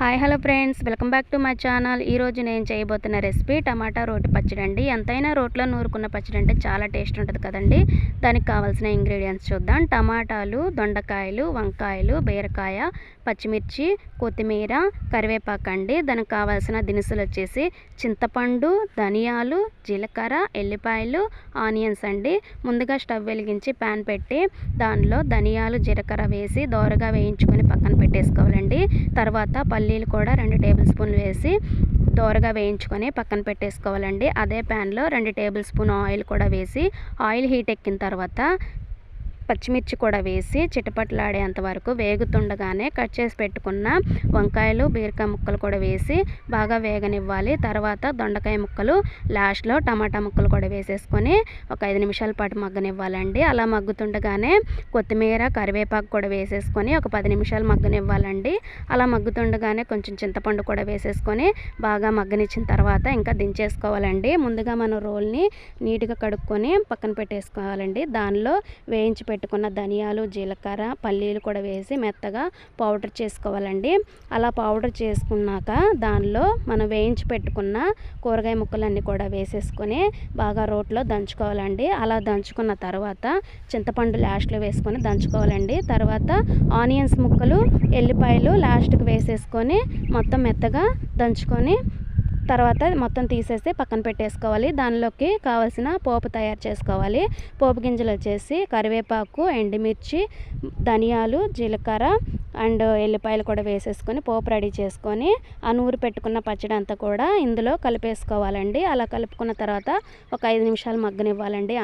Hi hello friends. Welcome back to my channel. ఈరోజు నేను చేయబోతున్న రెసిపీ టమాటా రోటి పచ్చడి అండి ఎంతైనా రోట్లో నూరుకున్న పచ్చడి అంటే చాలా టేస్ట్ ఉంటుంది కదండి. దానికి కావాల్సిన ఇంగ్రీడియంట్స్ చూద్దాం. టమాటాలు దొండకాయలు వంకాయలు బీరకాయ పచ్చిమిర్చి కొత్తిమీర కరివేపాకు అండి దానికి కావాల్సిన దినుసులు వచ్చేసి చింతపండు ధనియాలు జీలకర్ర ఎల్లిపాయలు ఆనియన్స్ అండి. ముందుగా స్టవ్ వెలిగించి ప్యాన్ పెట్టి దానిలో ధనియాలు జీలకర్ర వేసి దోరగా వేయించుకొని పక్కన పెట్టేసుకోవాలండి. తర్వాత పల్లీలు కూడా రెండు టేబుల్ స్పూన్లు వేసి దోరగా వేయించుకొని పక్కన పెట్టేసుకోవాలండి. అదే ప్యాన్లో రెండు టేబుల్ స్పూన్ ఆయిల్ కూడా వేసి ఆయిల్ హీట్ ఎక్కిన తర్వాత పచ్చిమిర్చి కూడా వేసి చిటపట్లాడేంత వరకు వేగుతుండగానే కట్ చేసి పెట్టుకున్న వంకాయలు బీరకాయ ముక్కలు కూడా వేసి బాగా వేగనివ్వాలి. తర్వాత దొండకాయ ముక్కలు లాస్ట్లో టమాటా ముక్కలు కూడా వేసేసుకొని ఒక ఐదు నిమిషాల పాటు మగ్గనివ్వాలండి. అలా మగ్గుతుండగానే కొత్తిమీర కరివేపాకు కూడా వేసేసుకొని ఒక పది నిమిషాలు మగ్గనివ్వాలండి. అలా మగ్గుతుండగానే కొంచెం చింతపండు కూడా వేసేసుకొని బాగా మగ్గనిచ్చిన తర్వాత ఇంకా దించేసుకోవాలండి. ముందుగా మనం రోల్ని నీట్గా కడుక్కొని పక్కన పెట్టేసుకోవాలండి. దానిలో వేయించి పెట్టుకున్న ధనియాలు జీలకర్ర పల్లీలు కూడా వేసి మెత్తగా పౌడర్ చేసుకోవాలండి. అలా పౌడర్ చేసుకున్నాక దానిలో మనం వేయించి పెట్టుకున్న కూరగాయ ముక్కలన్నీ కూడా వేసేసుకొని బాగా రోట్లో దంచుకోవాలండి. అలా దంచుకున్న తర్వాత చింతపండు లాస్ట్లో వేసుకొని దంచుకోవాలండి. తర్వాత ఆనియన్స్ ముక్కలు ఎల్లిపాయలు లాస్ట్కి వేసేసుకొని మొత్తం మెత్తగా దంచుకొని తర్వాత మొత్తం తీసేసి పక్కన పెట్టేసుకోవాలి. దానిలోకి కావాల్సిన పోపు తయారు చేసుకోవాలి. పోపు గింజలు వచ్చేసి కరివేపాకు ఎండుమిర్చి ధనియాలు జీలకర్ర అండ్ ఎల్లిపాయలు కూడా వేసేసుకొని పోపు రెడీ చేసుకొని ఆ నూరు పెట్టుకున్న పచ్చడి అంతా కూడా ఇందులో కలిపేసుకోవాలండి. అలా కలుపుకున్న తర్వాత ఒక ఐదు నిమిషాలు మగ్గనివ్వాలండి.